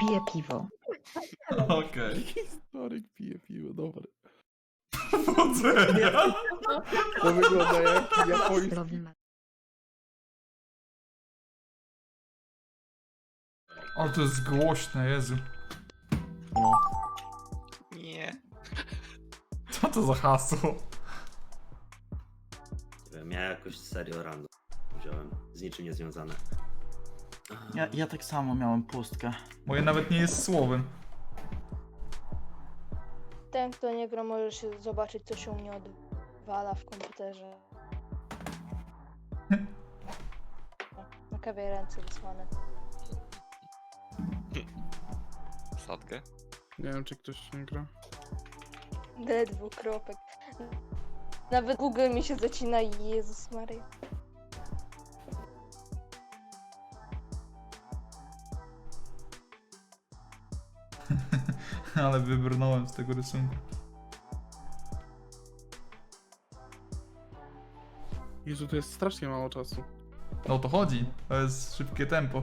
pije piwo. Okej. Historyk pije piwo, dobra. Powodzenia. To wygląda jak japoński. Zdrowy ma- Ale to jest głośne, Jezu. No. Nie. Co to za hasło? Nie wiem, ja jakoś serio random wziąłem, z niczym niezwiązane. Ja, ja tak samo miałem pustkę. Moje nawet nie jest słowem. Ten, kto nie gra, może się zobaczyć, co się u mnie odwala w komputerze. Na kawie ręce wysłane. Sadkę? Nie wiem, czy ktoś nie gra. D dwukropek. Nawet Google mi się zacina i Jezus Maria. Ale wybrnąłem z tego rysunku. Jezu, to jest strasznie mało czasu. No o to chodzi. To jest szybkie tempo.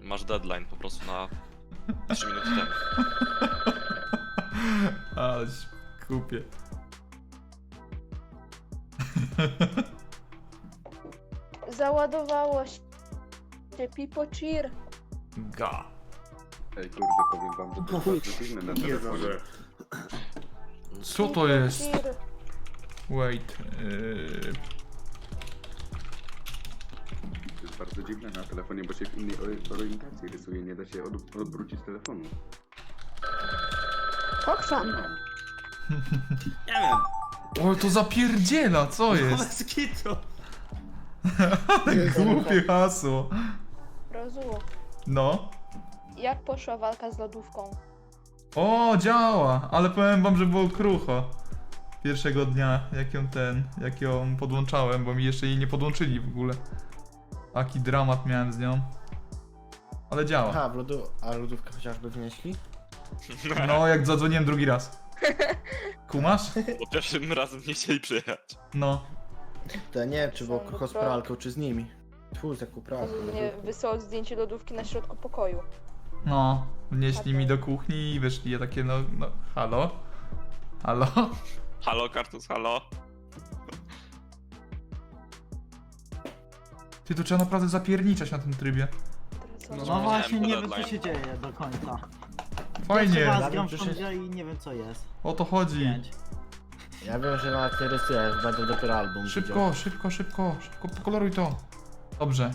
Masz deadline po prostu na 3 minuty temu. Ale kupię. Załadowało się. Pipo cheer. Ga. Ej, kurde, powiem wam, że to jest dziwne na telefonie. Co to jest? Wait. Yy... To jest bardzo dziwne na telefonie, bo się w innej ori- orientacji rysuje, nie da się od, odwrócić telefonu. Oksan. No. Nie wiem, O, to zapierdziela, co jest? bez kitu. Głupie hasło. Rozumiem. No. Jak poszła walka z lodówką? O, działa! Ale powiem wam, że było krucho. Pierwszego dnia, jak ją ten, jak ją podłączałem, bo mi jeszcze jej nie podłączyli w ogóle. Taki dramat miałem z nią. Ale działa. Aha, w lodu... a lodówkę chociażby wnieśli? No, jak zadzwoniłem drugi raz. Kumasz? Bo pierwszym razem nie chcieli przyjechać. No. To nie wiem, czy było krucho z pralką, czy z nimi. Tfu, z jaką pralką. On mnie wysłał zdjęcie lodówki na środku pokoju. No. Wnieśli mi do kuchni i wyszli. Ja takie, no, no, halo? Halo? Halo, Kartus, halo? Ty, to trzeba naprawdę zapierniczać na tym trybie. No No właśnie, nie wiem co się dzieje do końca. Fajnie. Raz Ja gram w tą grę i nie wiem co jest. O to chodzi. Pięć. Ja wiem, że nawet nie rysujesz, będę dopiero album Szybko, szybko, szybko, szybko, pokoloruj to. Dobrze.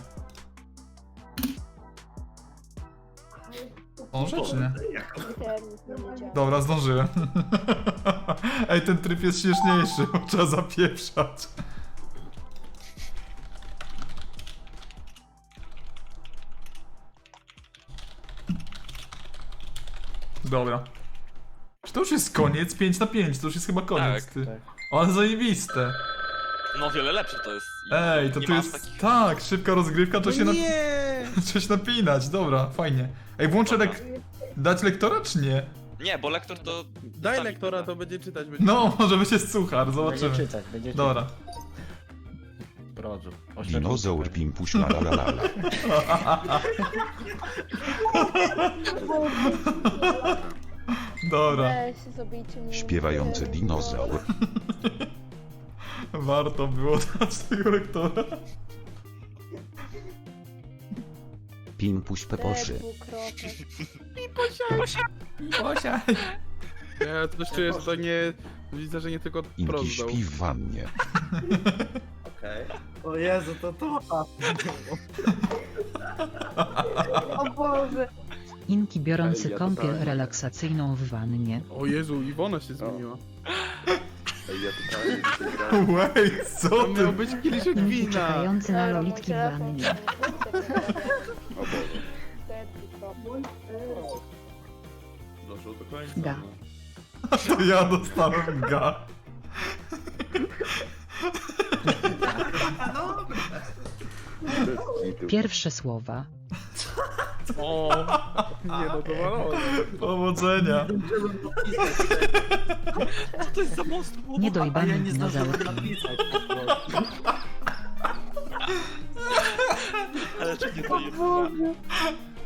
Zdążę czy nie? Dobra, zdążyłem. Ej, ten tryb jest śmieszniejszy, bo trzeba zapieprzać. Dobra. Czy to już jest koniec? 5 na 5, to już jest chyba koniec, Tak, ty. tak. Ale zajebiste. No wiele lepsze to jest. Ej, to nie tu ma jest... takich- Tak, szybka rozgrywka, to się na... Nie! Coś napinać, dobra, fajnie. Ej, włączę Dobra. lek... Dać lektora czy nie? Nie, bo lektor to... Daj lektora, to będzie czytać. Będzie... No, może jest suchar, Będzie zobaczymy. czytać, będzie Dobra. Prodzu. Dinozaur pimpuś la la la la la. Dobra. Weź, zabijcie mnie. Śpiewający dinozaur. Warto było dać tego lektora. Pimpuś peposzy. D dwukropek. Bosia. Ja coś czuję, że to nie... Widzę, że nie tylko Inki śpi w wannie. Okej. O Jezu, to to. O Boże. Inki biorący Ej, ja kąpiel relaksacyjną w wannie. O Jezu, Iwona się zmieniła. Ej, ja totalnie dzisiaj grałem. Wait, co To ty? miał być kieliszek wina. czekający na Dobra, mój lolitki w telefon. wannie. O Boże. Doszło do końca. Da. no. To ja dostałem ga. Bez kitu. Pierwsze słowa. O, nie no, to walone. Powodzenia. Co to jest za monstrum? A ja nie zdążyłem dinozaur. napisać. po prostu. Ale czy nie to jest?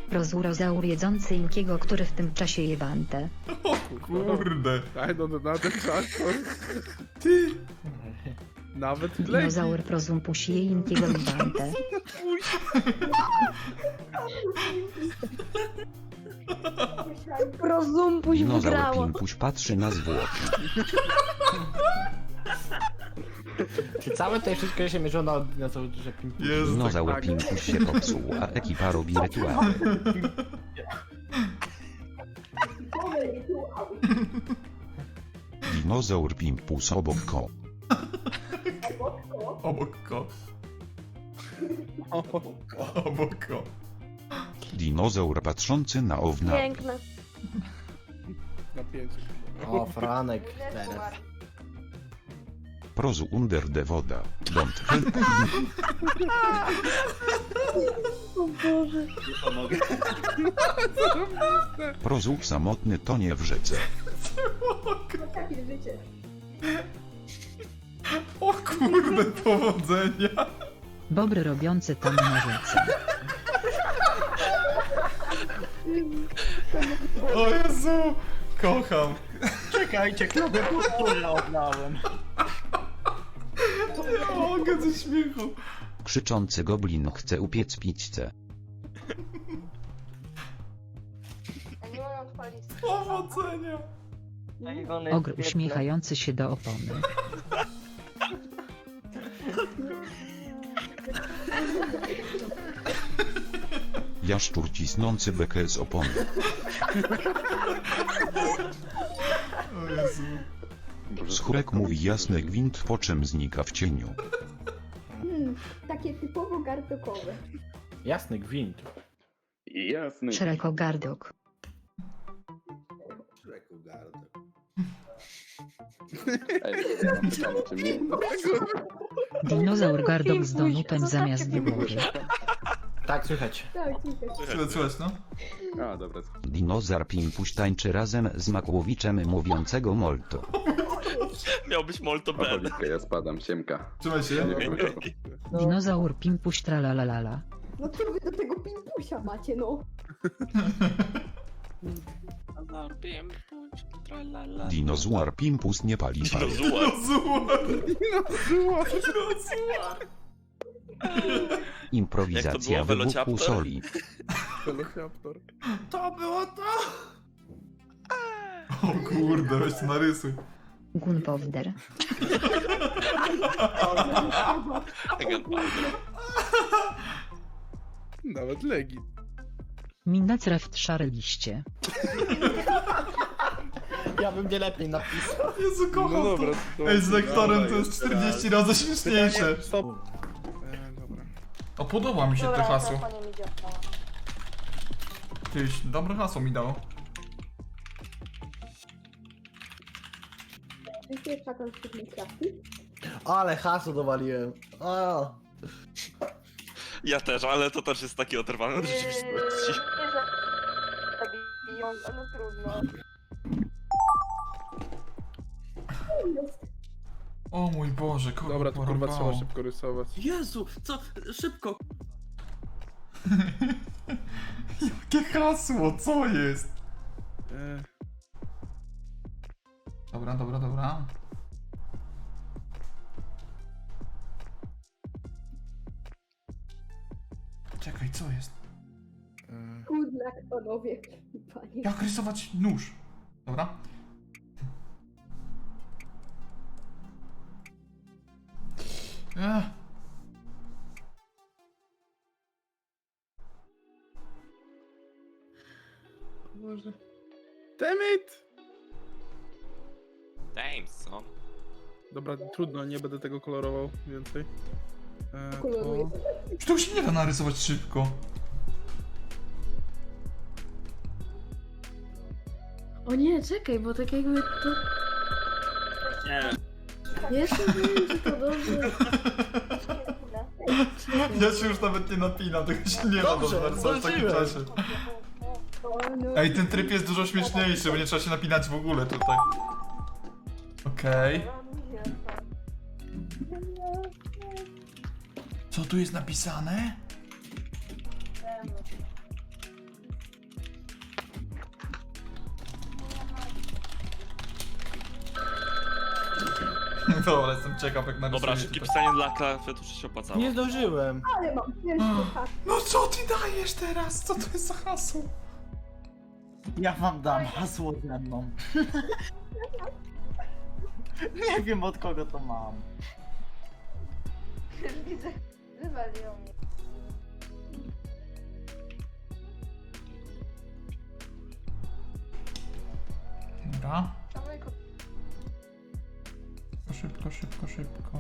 Prozurozaur jedzący Inkiego, który w tym czasie je bantę. O kurde. Daj no na ten czas. to- Ty. Nawet legi. Dinozaur prozumpuś je Inkiego i bantę. Rozumpuś Dinozaur wygrało. Pimpuś patrzy na zwłoki. Czy całe tutaj wszystko się mierzyło na dinozaurze pimpu? Jest Dinozaur tak. Pimpuś się popsuł, a ekipa robi rytuały. Dinozaur Pimpus obok ko. Obok ko. Obok ko. Dinozaur patrzący na owna. Piękne. Napięcie. O, Franek teraz. Prozu under the woda. Don't help me. Prozu samotny tonie w rzece. O kurde, powodzenia. Bobry robiący tam na rzece. O Jezu. Kocham. Czekajcie, klubę kulturę oddałem. Nie mogę ze śmiechu. Krzyczący goblin chce upiec pizzę. Ja nie mam odpalić. Powodzenia. Ogr uśmiechający się do opony. Jaszczur cisnący bekę z opony. O Jezu. Schurek mówi jasny gwint, po czym znika w cieniu. Takie typowo gardokowe. Jasny gwint. Jasny. Szerekogardok. Ej, ja mam pytanie, czy mnie... Dinozaur gardok z donutem zamiast głowy. Tak, słychać. Tak, słychać. Słuchaj, no. A, dobra. Dinozaur Pimpuś tańczy razem z Makłowiczem mówiącego molto. Miał być Molto Ben. Opowitkę, ja spadam, siemka. Trzymaj się. Dinozaur pimpuś tralalalala. No co wy do tego pimpusia macie, no? Dinozaur Pimpus nie pali pary. Dinozuar. Improwizacja Jak to było, wybuchu soli. Velociraptor. To było to. O kurde, weź to narysuj. Gunpowder. Nawet legi. Minacreft szare liście. Ja bym nie lepiej napisał. Jezu, kocham No dobra. to. to- Ej, z lektorem to jest 40 razy śmieszniejsze. Stop. E, dobra. O, podoba mi się Dobra, to hasło. mi działa. Tyś, dobre hasło mi dało. Jest pierwsza konstytucja klatki. Ale hasło dowaliłem. O. Ja też, ale to też jest takie oderwane od rzeczywistości. Nie zabiją, no trudno. O mój Boże, kogo Dobra, to kurwa porąbało? trzeba szybko rysować. Jezu, co? Szybko! Jakie hasło, co jest? E, Dobra, dobra, dobra. Czekaj, co jest? e, Good luck, panowie. Panie. Jak rysować nóż? Dobra. Ech. o Boże. Damn it! Damn, son. Dobra, trudno, nie będę tego kolorował więcej. E, Koloruję. to... Się nie da narysować szybko? O nie, czekaj, bo tak jakby to... Nie. Jeszcze wiem, czy to dobrze. Ja się już nawet nie napinam, tego się nie da Dobrze, dobrze narysować w takim zdążyłem. czasie. Ej, ten tryb jest dużo śmieszniejszy, bo nie trzeba się napinać w ogóle tutaj. Okej. Co tu jest napisane? No, Dobra, jestem ciekaw jak na Dobra, szybkie pisanie dla klawiatury się opłacało. Nie zdążyłem. Ale mam. No co ty dajesz teraz? Co to jest za hasło? Ja wam dam hasło ze mną. Nie wiem od kogo to mam. Widzę wywaliło mnie. Dobra. Samego Szybko, szybko, szybko.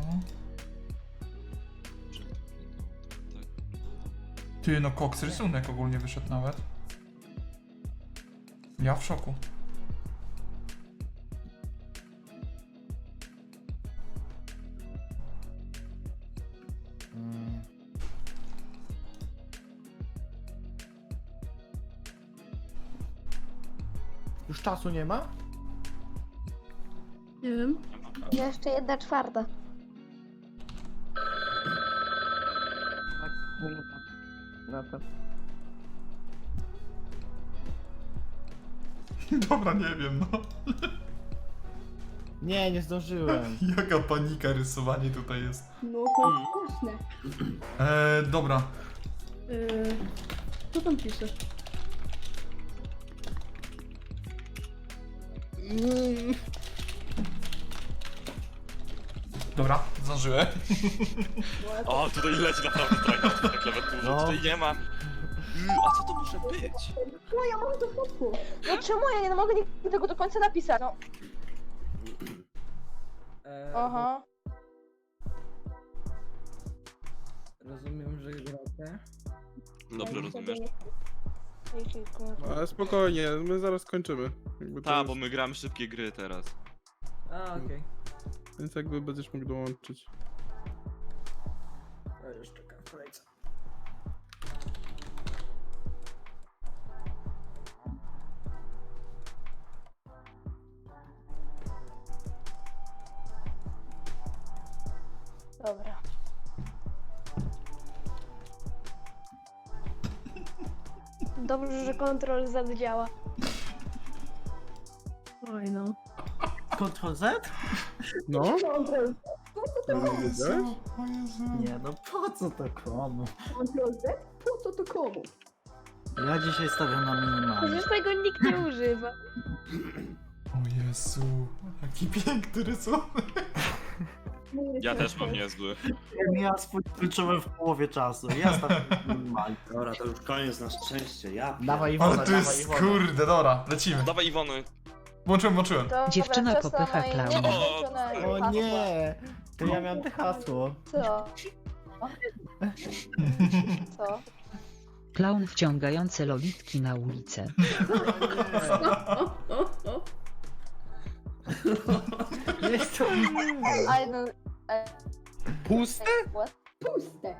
Ty, no koks rysunek ogólnie wyszedł nawet. Ja w szoku. Już czasu nie ma? Nie wiem. Jeszcze jedna czwarta. No to... Dobra, nie wiem, no. Nie, nie zdążyłem. Jaka panika rysowanie tutaj jest. No to straszne. Eee, dobra. Yy, co tam pisze? Dobra, zdążyłem. O, tutaj leci naprawdę traktat na klawiaturze. No. Tutaj nie ma. Mm, A co to może być? No ja mam to hasło. No czemu ja nie mogę nigdy tego do końca napisać? No. Aha. Rozumiem, że gracie. Dobrze rozumiesz. Ale spokojnie, my zaraz skończymy. Jakby to Tak, jest- bo my gramy szybkie gry teraz. A, okej. Więc jakby będziesz mógł dołączyć. To już czekam w kolejce. Dobra. Dobrze, że kontrol Z działa. Ctrl Z? No? Kontrol, To nie wiedziałeś? O Jezu. Nie, no po co to komu? kontrol Z? Po co to komu? Ja dzisiaj stawiam na minimalnie. Przecież tego nikt nie używa. O Jezu. Jaki piękny rysunek. Ja też mam niezły. Ja skończyłem w połowie czasu. Ja stawiam na minimalnie. Dobra, to już koniec na szczęście. Ja pier- Dawaj Iwona, Ale to dawaj jest, Iwona. kurde, dobra, lecimy. Dawaj Iwony. Włączyłem, włączyłem. To Dziewczyna dobra, popycha przestań, klauna. nie O, nie! To ja miałem te hasło. Co? Co? Klaun wciągający lolitki na ulicę. O. Jest to... Ale no... e, Puste? what? Puste.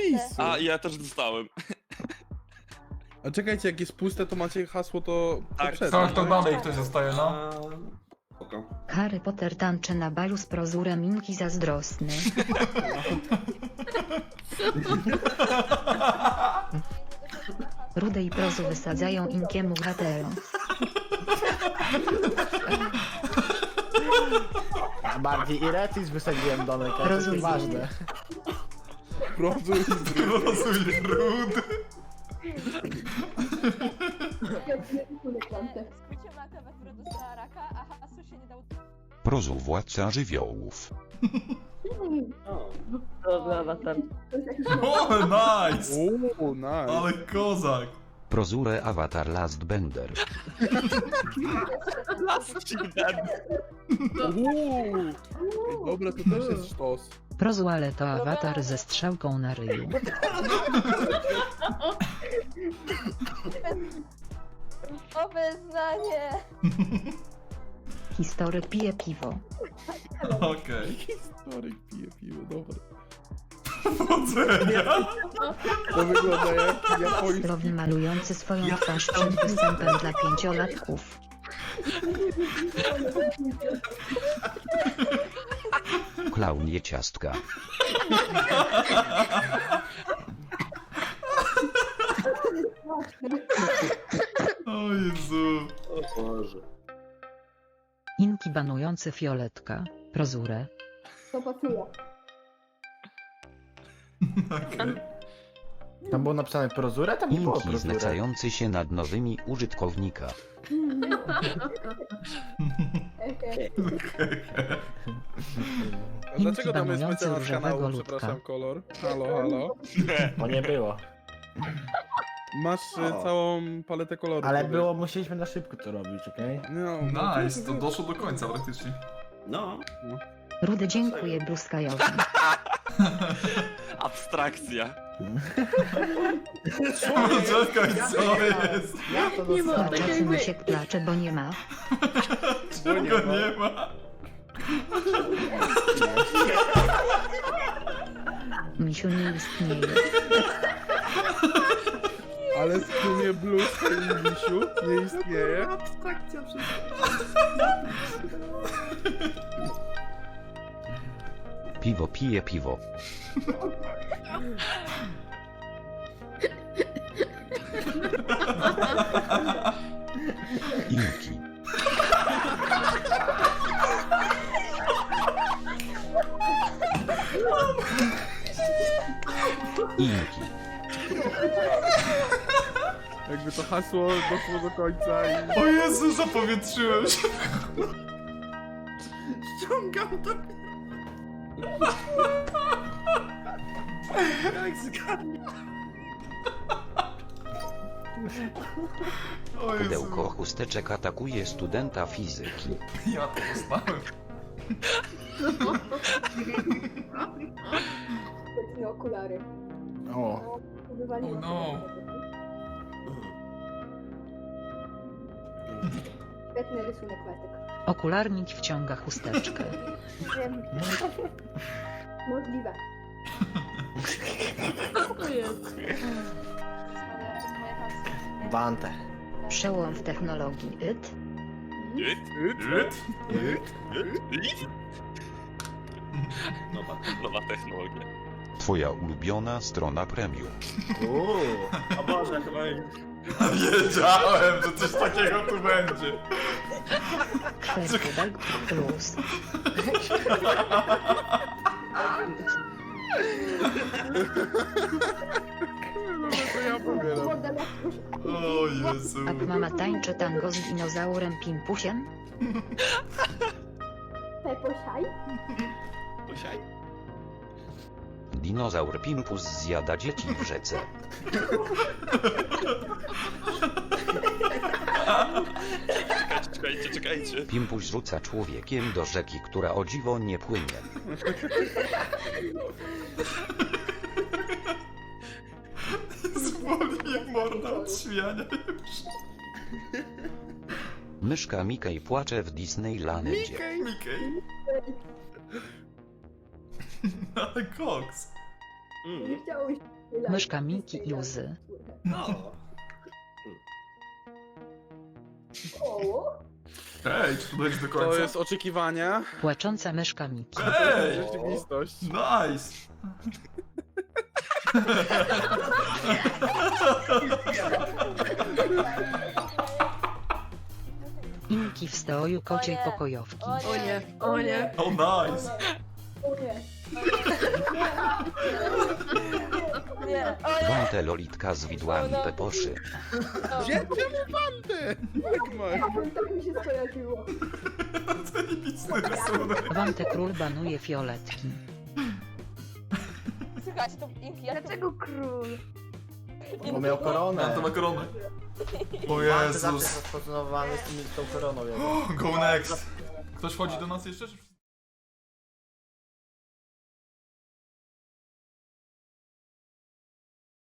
Lisy. A, ja też dostałem. A czekajcie, jak jest puste, to macie hasło, to... Tak, to Tak, to dalej ktoś zostaje, no. Spoko. Harry Potter tańczy na balu z prozurem Inki zazdrosny. Rude i prozu wysadzają Inkiemu watero. Bardziej Iretis wysadziłem domek, ale to jest Rozumiem. ważne. Rozuj, Rozumiesz, rudy. Skróciłam na klawiaturę dostała raka, a hasło się nie dało... Prozu władca żywiołów. O, To jest jakiś O, nice. O, nice. Ale kozak. Prozure Avatar Last Bender. Uuu. Dobra, to też jest sztos. Prozu ale to awatar ze strzałką na ryju. Nowe znanie! Historyk pije piwo. Okej. Historyk pije piwo, dobra. Powodzenia. To wygląda jak japoński... Strowy malujący swoją twarz przed występem dla pięciolatków. Klaun je ciastka. O Jezu. o Boże. Inki banujący fioletka. Prozurę. To pasuje. Tam było napisane prozura, tam nie było Inki prozura. znęcający się nad nowymi użytkownika. Okej. A dlaczego tam jest banujący mecenas różowego kanału, ludka. przepraszam, kolor? Halo, halo. Bo nie było. Masz e, O. całą paletę kolorów. Ale było, musieliśmy na szybko to robić, okej? No, no, Nice, to doszło do końca praktycznie. No, Rudy dziękuję bluskajowi. Abstrakcja. Czekaj, co jest? Ja to Nie ma dostałem. Tymczasem Mysiek placze, bo nie ma. Czego nie ma? Misiu nie istnieje. Ale skumie blues i misiu nie istnieje. Piwo pije piwo. Inki. Inki. Jakby to hasło doszło do końca i... O Jezu, zapowietrzyłem się. Ściągam to. Jak zgadnę. O Jezu. Pudełko chusteczek atakuje studenta fizyki. Ja to dostałem. Specjalne okulary. O, Oh no. Świetny rysunek Matek. Okularnik wciąga chusteczkę. Wiem. Możliwe. Bante. Przełom w technologii IT. nowa. Nowa technologia. Twoja ulubiona strona premium. Uuu, o Boże, chyba... Wiedziałem, że coś takiego tu będzie. Kwerkubek plus. No to ja pobieram. Model jakiś O Jezu. Jak mama tańczy tango z dinozaurem Pimpusiem? Peposiaj. Posiaj. Dinozaur Pimpus zjada dzieci w rzece. Czekajcie, czekajcie, czekajcie. Pimpuś rzuca człowiekiem do rzeki, która o dziwo nie płynie. Zwoli mnie morda od śmiania już. Myszka Mickey płacze w Disneylandzie. Mickey. Ale koks. Mm. Nie chciałeś... Myszka Miki i łzy. No. O, Ej, czy to dojdzie do To końca? jest oczekiwania. Płacząca myszka Miki. Ej! Rzeczywistość. Nice! Inki w stoju kociej pokojowki. O nie, o nie. Oh nice! o nie. Nie, o lolitka z widłami peposzy. Gdzie czemu bandy? Jak masz? Tak mi się skojarzyło. Zajebisty rysunek. Król banuje fioletki. Słuchajcie, to Inki, jak Dlaczego król? Bo miał koronę. A, to ma koronę. O zawsze Jezus. jest rozpoznawany z, tą koroną. jego. Go next. Ktoś wchodzi do nas jeszcze? czy-